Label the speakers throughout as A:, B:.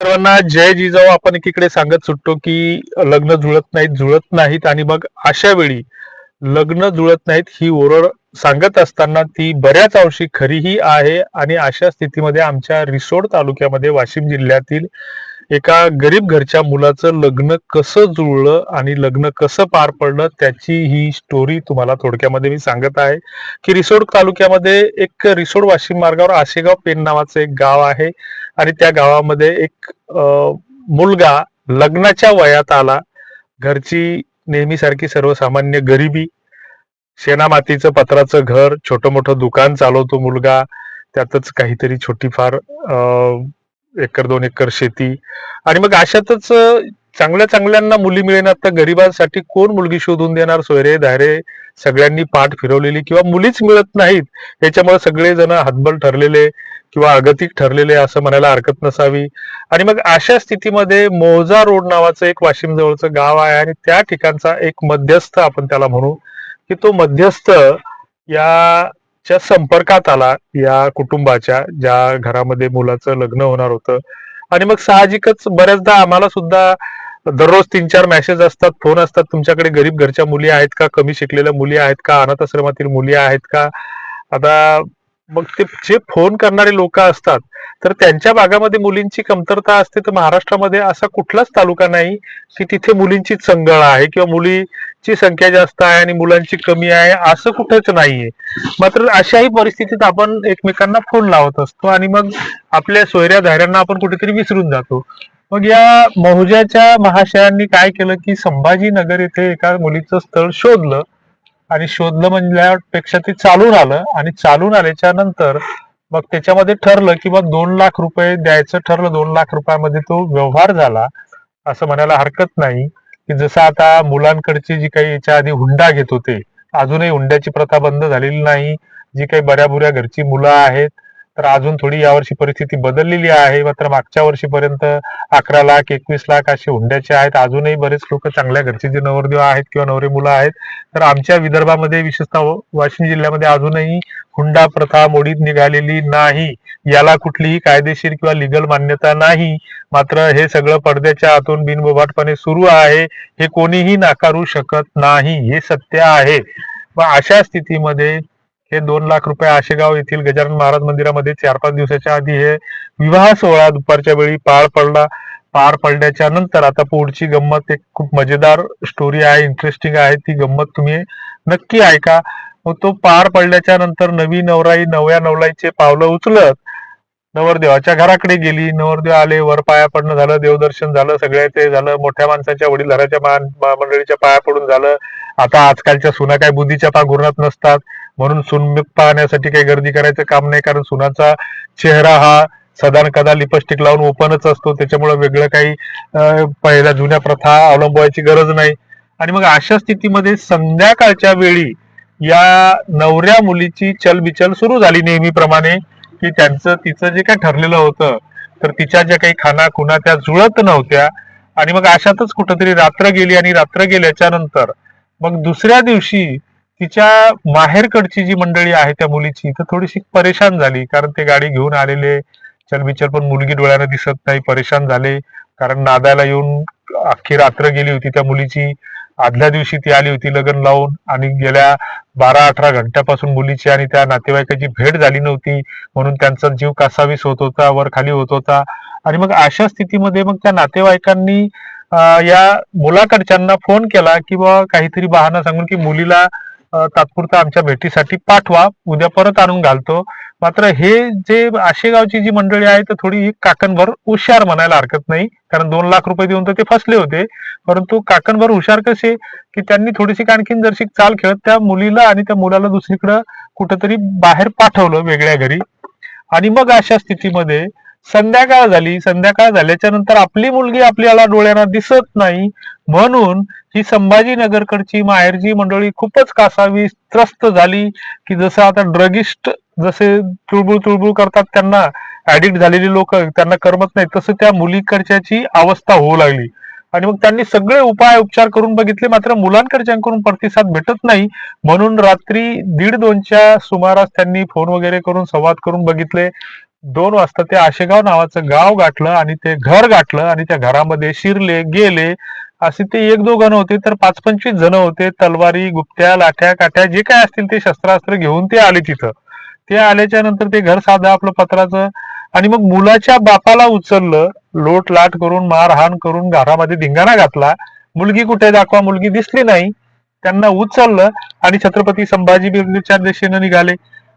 A: सर्वांना जय जिजाऊ आपण एकीकडे सांगत सुटतो की लग्न जुळत नाहीत जुळत नाहीत आणि मग अशा वेळी लग्न जुळत नाहीत ही ओरड सांगत असताना ती बऱ्याच अंशी खरीही आहे. आणि अशा स्थितीमध्ये आमच्या रिसोड तालुक्यामध्ये वाशिम जिल्ह्यातील एका गरीब घरच्या मुलाचं लग्न कसं जुळलं आणि लग्न कसं पार पडलं त्याची ही स्टोरी तुम्हाला थोडक्यामध्ये मी सांगत आहे. की रिसोड तालुक्यामध्ये एक रिसोड वाशिम मार्गावर आशेगाव पेन नावाचं एक गाव आहे आणि त्या गावामध्ये एक मुलगा लग्नाच्या वयात आला. घरची नेहमीसारखी सर्वसामान्य गरिबी शेणामातीचं पत्राचं घर छोटं मोठं दुकान चालवतो मुलगा त्यातच काहीतरी छोटीफार अं, एकर दोन एकर शेती. आणि मग अशातच चांगल्या चांगल्यांना मुली मिळेन आता गरिबांसाठी कोण मुलगी शोधून देणार? सोयरे धायरे सगळ्यांनी पाठ फिरवलेली किंवा मुलीच मिळत नाहीत याच्यामुळे सगळेजण हातबल ठरलेले किंवा अगतिक ठरलेले असं म्हणायला हरकत नसावी. आणि मग अशा स्थितीमध्ये मोजा रोड नावाचं एक वाशिम जवळचं गाव आहे आणि त्या ठिकाणचा एक मध्यस्थ आपण त्याला म्हणू की तो मध्यस्थ या च्या संपर्कात आला या कुटुंबाच्या ज्या घरामध्ये मुलाचं लग्न होणार होतं. आणि मग साहजिकच बऱ्याचदा आम्हाला सुद्धा दररोज तीन चार मेसेज असतात फोन असतात तुमच्याकडे गरीब घरच्या मुली आहेत का कमी शिकलेल्या मुली आहेत का अनाथ आश्रमातील मुली आहेत का? आता मग ते जे फोन करणारे लोक असतात तर त्यांच्या भागामध्ये मुलींची कमतरता असते तर महाराष्ट्रामध्ये असा कुठलाच तालुका नाही की तिथे मुलींची चंगळ आहे किंवा मुलीची संख्या जास्त आहे आणि मुलांची कमी आहे असं कुठंच नाहीये. मात्र अशाही परिस्थितीत आपण एकमेकांना फोन लावत असतो आणि मग आपल्या सोयऱ्या धाऱ्यांना आपण कुठेतरी विसरून जातो. मग या महुजाच्या महाशयांनी काय केलं की संभाजीनगर येथे एका मुलीचं स्थळ शोधलं आणि शोधलं म्हणल्यापेक्षा ते चालून आलं आणि चालून आल्याच्यानंतर मग त्याच्यामध्ये ठरलं की मग दोन लाख रुपये द्यायचं ठरलं दोन लाख रुपयामध्ये तो व्यवहार झाला. असं म्हणायला हरकत नाही. की जसं आता मुलांकडची जी काही याच्या आधी हुंडा घेत होते अजूनही हुंड्याची प्रथा बंद झालेली नाही. जी काही बऱ्या बुऱ्या घरची मुलं आहेत तर अजून थोडी यावर्षी परिस्थिती बदललेली आहे. मात्र मागच्या वर्षीपर्यंत अकरा लाख एकवीस लाख असे हुंड्याचे आहेत. अजूनही बरेच लोक चांगल्या घरचे जे नवरदेव आहेत किंवा नवरे मुलं आहेत तर आमच्या विदर्भामध्ये विशेषतः वाशिम जिल्ह्यामध्ये अजूनही हुंडा प्रथा मोडीत निघालेली नाही. याला कुठलीही कायदेशीर किंवा लिगल मान्यता नाही. मात्र हे सगळं पडद्याच्या आतून बिनबोभाटपणे सुरू आहे. हे कोणीही नाकारू शकत नाही. हे सत्य आहे. मग अशा स्थितीमध्ये हे दोन लाख रुपये आशेगाव येथील गजानन महाराज मंदिरामध्ये चार पाच दिवसाच्या आधी हे विवाह सोहळा दुपारच्या वेळी पार पडला. पार पडल्याच्या नंतर आता पुढची गंमत एक खूप मजेदार स्टोरी आहे इंटरेस्टिंग आहे. ती गंमत तुम्ही नक्की ऐका. तो पार पडल्याच्या नंतर नवी नवराई नवऱ्या नवलाईचे पावलं उचलत नवरदेवाच्या घराकडे गेली. नवरदेव आले वर पाया पडणं झालं देवदर्शन झालं सगळ्या ते झालं. मोठ्या माणसाच्या वडील घराच्या मंडळीच्या पाया पडून झालं. आता आजकालच्या सुना काय बुद्धीच्या पागुरणात नसतात. म्हणून सुन पाहण्यासाठी काही गर्दी करायचं काम नाही. कारण सुनाचा चेहरा हा सदान कदा लिपस्टिक लावून ओपनच असतो. त्याच्यामुळे वेगळं काही पहिल्या जुन्या प्रथा अवलंबवायची गरज नाही. आणि मग अशा स्थितीमध्ये संध्याकाळच्या वेळी या नवऱ्या मुलीची चलबिचल सुरू झाली नेहमीप्रमाणे. की त्यांचं तिचं जे काय ठरलेलं होतं तर तिच्या ज्या काही खाना खुना त्या जुळत नव्हत्या. आणि मग अशातच कुठंतरी रात्र गेली आणि रात्र गेल्याच्यानंतर मग दुसऱ्या दिवशी तिच्या माहेरकडची जी मंडळी आहे त्या मुलीची तर थोडीशी परेशान झाली. कारण ते गाडी घेऊन आलेले चलबिचल पण मुलगी डोळ्यानं दिसत नाही परेशान झाले. कारण नादाला येऊन अख्खी रात्र गेली होती त्या मुलीची. आदल्या दिवशी ती आली होती लग्न लावून आणि गेल्या बारा अठरा घंट्यापासून मुलीची आणि त्या नातेवाईकाची भेट झाली नव्हती म्हणून त्यांचा जीव कासावीस होत होता वर खाली होत होता. आणि मग अशा स्थितीमध्ये मग त्या नातेवाईकांनी या मुलाकडच्यांना फोन केला की बा काहीतरी बहाणा सांगून की मुलीला तात्पुरता आमच्या भेटीसाठी पाठवा. उद्या परत आणून घालतो. मात्र हे जे आशेगावची जी मंडळी आहे तर थोडी काकणभर हुशार म्हणायला हरकत नाही. कारण दोन लाख रुपये देऊन तर ते फसले होते. परंतु काकणभर हुशार कसे? की त्यांनी थोडीशी आणखीन जरशी चाल खेळत त्या मुलीला आणि त्या मुलाला दुसरीकडं कुठंतरी बाहेर पाठवलं वेगळ्या घरी. आणि मग अशा स्थितीमध्ये संध्याकाळ झाली संध्याकाळ झाल्याच्यानंतर आपली मुलगी आपल्याला डोळ्यांना दिसत नाही. म्हणून ही संभाजीनगरकडची माहेरची मंडळी खूपच कासावी त्रस्त झाली की जसं आता ड्रगिस्ट जसे तुळबुळ तुळबुळ करतात त्यांना ऍडिक्ट झालेली लोक त्यांना करमत नाही तसं त्या मुलीकडच्याची अवस्था होऊ लागली. आणि मग त्यांनी सगळे उपाय उपचार करून बघितले मात्र मुलांकडच्यांकडून प्रतिसाद भेटत नाही. म्हणून रात्री दीड दोनच्या सुमारास त्यांनी फोन वगैरे करून संवाद करून बघितले. दोन वाजता ते आशेगाव नावाचं गाव गाठलं आणि ते घर गाठलं आणि त्या घरामध्ये शिरले गेले. असे ते एक दोघं होते तर पाच पंचवीस जण होते. तलवारी गुप्त्या लाठ्या काठ्या जे काय असतील ते शस्त्रास्त्र घेऊन ते आले तिथं. ते आल्याच्यानंतर ते घर साधं आपलं पत्राचं आणि मग मुलाच्या बापाला उचललं लोट लाट करून मारहाण करून घरामध्ये धिंगाणा घातला. मुलगी कुठे दाखवा मुलगी दिसली नाही. त्यांना उचललं आणि छत्रपती संभाजी संभाजीच्या दिशेनं निघाले.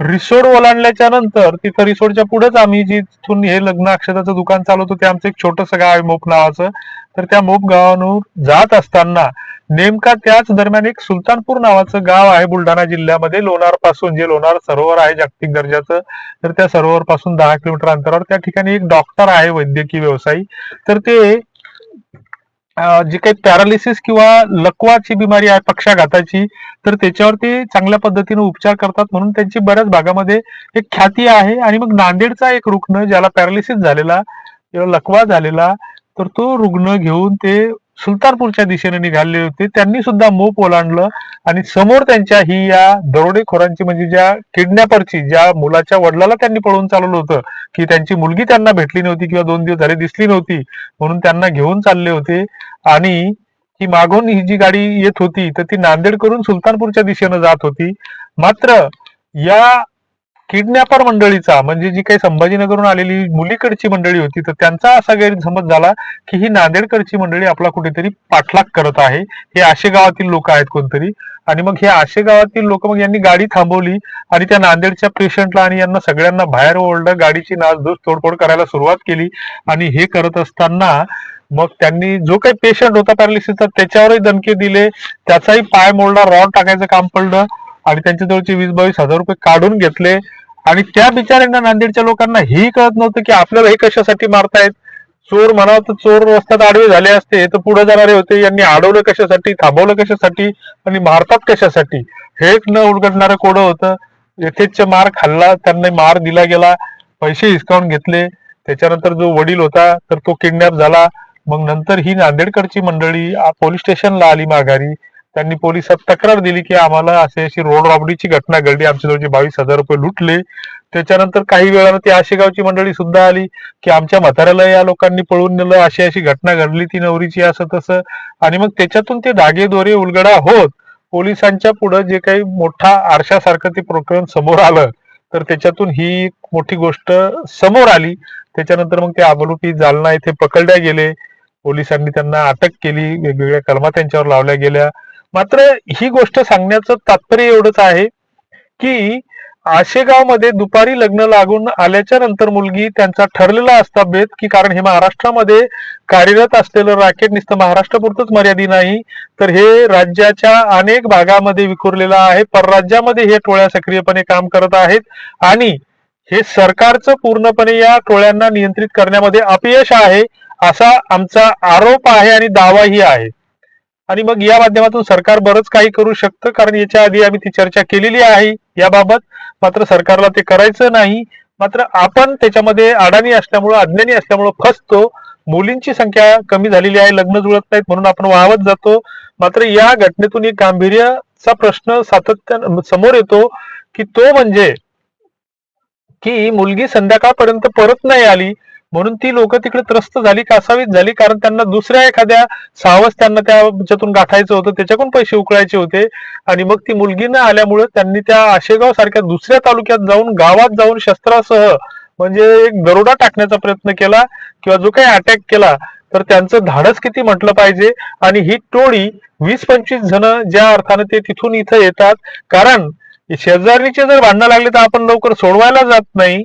A: रिसोड ओलांडल्याच्या नंतर तिथं रिसोडच्या पुढेच आम्ही जिथून हे लग्न अक्षताचं दुकान चालवतो ते आमचं एक छोटस गाव आहे मोप नावाचं तर त्या मोप गावावर जात असताना नेमका त्याच दरम्यान एक सुलतानपूर नावाचं गाव आहे बुलढाणा जिल्ह्यामध्ये. लोणार पासून जे लोणार सरोवर आहे जागतिक दर्जाचं तर त्या सरोवर पासून दहा किलोमीटर अंतरावर त्या ठिकाणी एक डॉक्टर आहे वैद्यकीय व्यवसायी. तर ते जी काही पॅरालिसिस किंवा लकवाची बिमारी आहे पक्षाघाताची तर त्याच्यावर ते चांगल्या पद्धतीने उपचार करतात म्हणून त्यांची बऱ्याच भागामध्ये एक ख्याती आहे. आणि मग नांदेडचा एक रुग्ण ज्याला पॅरालिसिस झालेला किंवा लकवा झालेला तर तो रुग्ण घेऊन ते सुलतानपूरच्या दिशेने निघाले होते. त्यांनी सुद्धा मोप ओलांडलं आणि समोर त्यांच्या ही या दरोडेखोरांची म्हणजे ज्या किडनॅपरची ज्या मुलाच्या वडिलाला त्यांनी पळवून चालवलं होतं की त्यांची मुलगी त्यांना भेटली नव्हती किंवा दोन दिवस झाले दिसली नव्हती म्हणून त्यांना घेऊन चालले होते. आणि ही मागून ही जी गाडी येत होती तर ती नांदेड करून सुलतानपूरच्या दिशेनं जात होती. मात्र या किडनॅपर मंडळीचा म्हणजे जी काही संभाजीनगरून आलेली मुलीकडची मंडळी होती तर त्यांचा असा गैरसमज झाला की ही नांदेडकडची मंडळी आपला कुठेतरी पाठलाग करत आहे. हे आशे गावातील लोक आहेत कोणतरी. आणि मग हे आशे गावातील लोक मग यांनी गाडी थांबवली आणि त्या नांदेडच्या पेशंटला आणि यांना सगळ्यांना बाहेर ओढलं गाडीची नासधूस तोडफोड करायला सुरुवात केली. आणि हे करत असताना मग त्यांनी जो काही पेशंट होता पॅरालिसिसचा त्याच्यावरही दणके दिले. त्याचाही पाय मोडला रॉड टाकायचं काम पडलं आणि त्यांच्या जवळचे वीस बावीस हजार रुपये काढून घेतले. आणि त्या बिचाऱ्यांना नांदेडच्या लोकांना ही कळत नव्हतं की आपल्याला हे कशासाठी मारतायत? चोर म्हणा तर चोर रस्त्यात आडवे झाले असते तर पुढे जाणारे होते. यांनी अडवलं कशासाठी? थांबवलं कशासाठी? आणि मारतात कशासाठी? हे न उलगडणारं कोडं होतं. यथेच मार खाल्ला त्यांना मार दिला गेला पैसे हिसकावून घेतले. त्याच्यानंतर जो वडील होता तर तो किडनॅप झाला. मग नंतर ही नांदेडकरची मंडळी पोलीस स्टेशनला आली माघारी. त्यांनी पोलिसात तक्रार दिली की आम्हाला अशी अशी रोड रॉबरीची घटना घडली. आमच्याजवळचे बावीस हजार रुपये लुटले. त्याच्यानंतर काही वेळानं ती आशेगावची मंडळी सुद्धा आली की आमच्या म्हाताऱ्याला या लोकांनी पळून नेलं. अशी अशी घटना घडली. ती नवरीची असं तसं. आणि मग त्याच्यातून ते धागे दोरे उलगडा होत पोलिसांच्या पुढे जे काही मोठा आरशासारखं ते प्रकरण समोर आलं तर त्याच्यातून ही एक मोठी गोष्ट समोर आली. त्याच्यानंतर मग ते आबलुटी जालना येथे पकडल्या गेले. पोलिसांनी त्यांना अटक केली. वेगवेगळ्या कलमा त्यांच्यावर लावल्या गेल्या. मात्र ही गोष्ट सांगण्याचं तात्पर्य एवढंच आहे की आशेगावमध्ये दुपारी लग्न लागून आल्याच्यानंतर मुलगी त्यांचा ठरलेला असता बेत की कारण हे महाराष्ट्रामध्ये कार्यरत असलेलं रॅकेट नुसतं महाराष्ट्रापुरतच मर्यादित नाही तर हे राज्याच्या अनेक भागामध्ये विखुरलेलं आहे. परराज्यामध्ये हे टोळ्या सक्रियपणे काम करत आहेत आणि हे सरकारचं पूर्णपणे या टोळ्यांना नियंत्रित करण्यामध्ये अपयश आहे असा आमचा आरोप आहे आणि दावाही आहे. आणि मग या माध्यमातून सरकार बरंच काही करू शकतं कारण याच्या आधी आम्ही ती चर्चा केलेली आहे याबाबत. मात्र सरकारला ते करायचं नाही. मात्र आपण त्याच्यामध्ये अडाणी असल्यामुळं अज्ञानी असल्यामुळं फसतो. मुलींची संख्या कमी झालेली आहे लग्न जुळत नाहीत म्हणून आपण वाहवत जातो. मात्र या घटनेतून एक गांभीर्याचा प्रश्न सातत्यानं समोर येतो की तो म्हणजे की मुलगी संध्याकाळपर्यंत परत नाही आली. म्हणून ती लोक तिकडे त्रस्त झाली कासावीत झाली कारण त्यांना दुसऱ्या एखाद्या सावस त्यांना त्याच्यातून गाठायचं होतं त्याच्याकडून पैसे उकळायचे होते. आणि मग ती मुलगी न आल्यामुळे त्यांनी त्या आशेगाव सारख्या दुसऱ्या तालुक्यात जाऊन गावात जाऊन शस्त्रासह म्हणजे एक दरोडा टाकण्याचा प्रयत्न केला किंवा जो काही अटॅक केला तर त्यांचं धाडस किती म्हटलं पाहिजे? आणि ही टोळी वीस पंचवीस जण ज्या अर्थानं ते तिथून इथं येतात कारण शेजारीचे जर भांडणं लागले तर आपण लवकर सोडवायला जात नाही.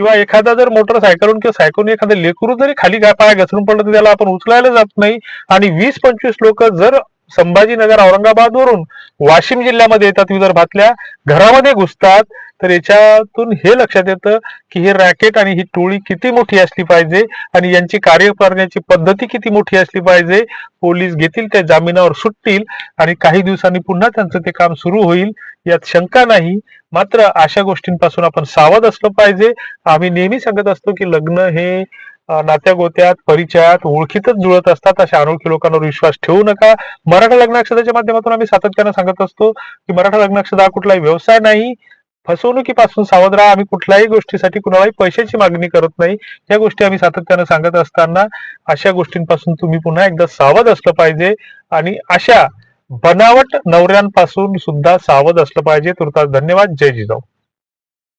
A: किंवा एखादा जर मोटरसायकलून किंवा सायकलून एखादं लेकरू जरी खाली पाय घसरून पडलं तर त्याला आपण उचलायला जात नाही. आणि वीस पंचवीस लोक जर संभाजीनगर औरंगाबाद वरून वाशिम जिल्ह्यामध्ये येतात विदर्भातल्या घरामध्ये घुसतात तर याच्यातून हे लक्षात येतं की हे रॅकेट आणि ही टोळी किती मोठी असली पाहिजे आणि यांची कार्य करण्याची पद्धती किती मोठी असली पाहिजे पोलीस घेतील त्या जामिनावर सुटतील आणि काही दिवसांनी पुन्हा त्यांचं ते काम सुरू होईल यात शंका नाही. मात्र अशा गोष्टींपासून आपण सावध असलं पाहिजे. आम्ही नेहमी सांगत असतो की लग्न हे नात्या गोत्यात परिचयात ओळखीतच जुळत असतात. अशा अनोळखी लोकांवर विश्वास ठेवू नका. मराठा लग्नाक्षदाच्या माध्यमातून आम्ही सातत्यानं सांगत असतो की मराठा लग्नाक्षर हा कुठलाही व्यवसाय नाही. फसवणुकीपासून सावध राहा. आम्ही कुठल्याही गोष्टीसाठी कुणालाही पैशाची मागणी करत नाही. या गोष्टी आम्ही सातत्यानं सांगत असताना अशा गोष्टींपासून तुम्ही पुन्हा एकदा सावध असलं पाहिजे आणि अशा बनावट नवऱ्यांपासून सुद्धा सावध असलं पाहिजे. तुर्तास धन्यवाद. जय जिजाऊ.